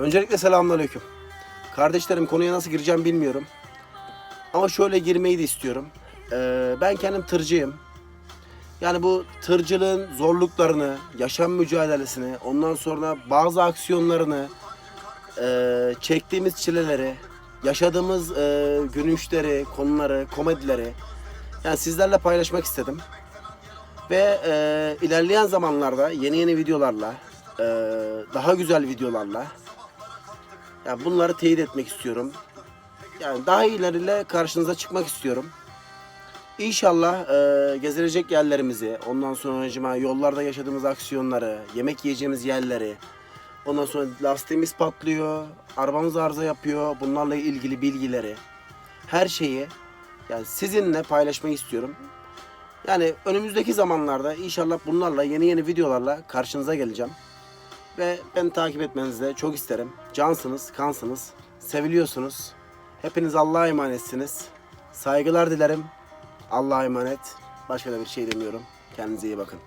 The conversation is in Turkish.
Öncelikle selamünaleyküm. Kardeşlerim konuya nasıl gireceğim bilmiyorum. Ama şöyle girmeyi de istiyorum. Ee, ben kendim tırcıyım. Yani bu tırcılığın zorluklarını, yaşam mücadelesini, ondan sonra bazı aksiyonlarını, e, çektiğimiz çileleri, yaşadığımız e, gülünçleri, konuları, komedileri yani sizlerle paylaşmak istedim. Ve e, ilerleyen zamanlarda yeni yeni videolarla, e, daha güzel videolarla yani bunları teyit etmek istiyorum. Yani daha ileriyle karşınıza çıkmak istiyorum. İnşallah e, gezilecek yerlerimizi, ondan sonra yollarda yaşadığımız aksiyonları, yemek yiyeceğimiz yerleri, ondan sonra lastiğimiz patlıyor, arabamız arıza yapıyor, bunlarla ilgili bilgileri, her şeyi yani sizinle paylaşmayı istiyorum. Yani önümüzdeki zamanlarda inşallah bunlarla yeni yeni videolarla karşınıza geleceğim. Ve beni takip etmenizi de çok isterim. Cansınız, kansınız, seviliyorsunuz. Hepiniz Allah'a emanetsiniz. Saygılar dilerim. Allah'a emanet. Başka da bir şey demiyorum. Kendinize iyi bakın.